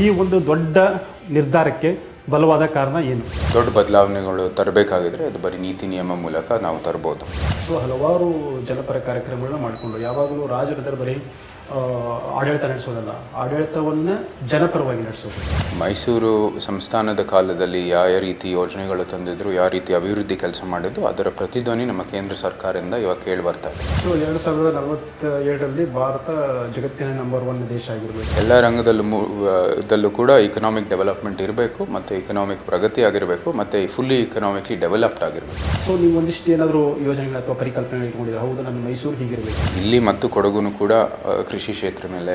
ಈ ಒಂದು ದೊಡ್ಡ ನಿರ್ಧಾರಕ್ಕೆ ಬಲವಾದ ಕಾರಣ ಏನು? ದೊಡ್ಡ ಬದಲಾವಣೆಗಳು ತರಬೇಕಾಗಿದ್ರೆ ಅದು ಬರೀ ನೀತಿ ನಿಯಮ ಮೂಲಕ ನಾವು ತರ್ಬೋದು. ಸೊ ಹಲವಾರು ಜನಪರ ಕಾರ್ಯಕ್ರಮಗಳನ್ನ ಮಾಡಿಕೊಂಡು ಯಾವಾಗಲೂ ರಾಜಕೀಯದಲ್ಲಿ ಬರೀ ಆಡಳಿತ ನಡೆಸೋದಲ್ಲ. ಆಡಳಿತವನ್ನು ಜನಪರವಾಗಿ ನಡೆಸೋದು. ಮೈಸೂರು ಸಂಸ್ಥಾನದ ಕಾಲದಲ್ಲಿ ಯಾವ ರೀತಿ ಯೋಜನೆಗಳು ತಂದಿದ್ರು ಯಾವ ರೀತಿ ಅಭಿವೃದ್ಧಿ ಕೆಲಸ ಮಾಡಿದ್ರು ಅದರ ಪ್ರತಿಧ್ವನಿ ನಮ್ಮ ಕೇಂದ್ರ ಸರ್ಕಾರದಿಂದ ಇವಾಗ ಕೇಳಿ ಬರ್ತಾ ಇದೆ. ಸೊ ಎರಡು ಸಾವಿರದ ನಲವತ್ತೇಳರಲ್ಲಿ ಭಾರತ ಜಗತ್ತಿನ ನಂಬರ್ ಒನ್ ದೇಶ ಆಗಿರಬೇಕು. ಎಲ್ಲ ರಂಗದಲ್ಲೂ ದಲ್ಲೂ ಕೂಡ ಇಕನಾಮಿಕ್ ಡೆವಲಪ್ಮೆಂಟ್ ಇರಬೇಕು ಮತ್ತು ಇಕನಾಮಿಕ್ ಪ್ರಗತಿ ಆಗಿರಬೇಕು ಮತ್ತು ಫುಲ್ಲಿ ಇಕನಾಮಿಕ್ಲಿ ಡೆವಲಪ್ಡ್ ಆಗಿರಬೇಕು. ಸೊ ನೀವು ಒಂದಿಷ್ಟು ಏನಾದರೂ ಯೋಜನೆಗಳು ಅಥವಾ ಪರಿಕಲ್ಪನೆ ಇಟ್ಕೊಂಡಿದ್ರೆ ಹೌದು? ನಮ್ಮ ಮೈಸೂರು ಹೀಗಿರಬೇಕು. ಇಲ್ಲಿ ಮತ್ತು ಕೊಡಗುನು ಕೂಡ ಆ, ಕೃಷಿ ಕ್ಷೇತ್ರ ಮೇಲೆ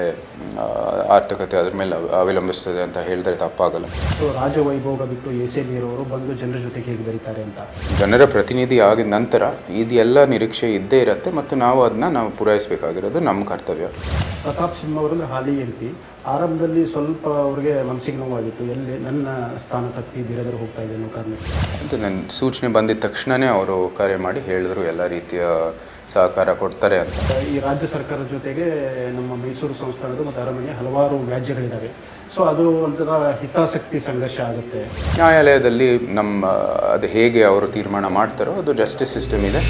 ಆರ್ಥಿಕತೆ ಅದ್ರ ಮೇಲೆ ಅವ- ಅವಲಂಬಿಸ್ತದೆ ಅಂತ ಹೇಳಿದ್ರೆ ತಪ್ಪಾಗಲ್ಲ. ಸೊ ರಾಜವೈಭೋಗ ಬಿಟ್ಟು ಎ ಸಿ ಅವರು ಬಂದು ಜನರ ಜೊತೆ ಹೇಗೆ ಬರೀತಾರೆ ಅಂತ? ಜನರ ಪ್ರತಿನಿಧಿ ಆಗಿದ ನಂತರ ಇದೆಲ್ಲ ನಿರೀಕ್ಷೆ ಇದ್ದೇ ಇರುತ್ತೆ ಮತ್ತು ನಾವು ಅದನ್ನ ನಾವು ಪೂರೈಸಬೇಕಾಗಿರೋದು ನಮ್ಮ ಕರ್ತವ್ಯ. ಪ್ರತಾಪ್ ಸಿಂಹ ಅವರಂದ್ರೆ ಹಾಲಿ ಎಂ ಪಿ ಆರಂಭದಲ್ಲಿ ಸ್ವಲ್ಪ ಅವ್ರಿಗೆ ಮನಸ್ಸಿಗೆ ನೋವಾಗಿತ್ತು. ಎಲ್ಲಿ ನನ್ನ ಸ್ಥಾನ ತಪ್ಪಿ ಬೇರೆದ್ರು ಹೋಗ್ತಾ ಇದೆ ಅನ್ನೋ ಕಾರಣಕ್ಕೆ? ಅಂತ ನನ್ನ ಸೂಚನೆ ಬಂದಿದ ತಕ್ಷಣವೇ ಅವರು ಕರೆ ಮಾಡಿ ಹೇಳಿದ್ರು. ಎಲ್ಲ ರೀತಿಯ ಸಹಕಾರ ಕೊಡ್ತಾರೆ ಅಂತ. ಈ ರಾಜ್ಯ ಸರ್ಕಾರದ ಜೊತೆಗೆ ನಮ್ಮ ಮೈಸೂರು ಸಂಸ್ಥಾನದ ಮತ್ತು ಅರಮನೆ ಹಲವಾರು ವ್ಯಾಜ್ಯಗಳಿದ್ದಾವೆ ಸೊ ಅದು ಒಂಥರ ಹಿತಾಸಕ್ತಿ ಸಂಘರ್ಷ ಆಗುತ್ತೆ. ನ್ಯಾಯಾಲಯದಲ್ಲಿ ನಮ್ಮ ಅದು ಹೇಗೆ ಅವರು ತೀರ್ಮಾನ ಮಾಡ್ತಾರೋ ಅದು ಜಸ್ಟಿಸ್ ಸಿಸ್ಟಮ್ ಇದೆ.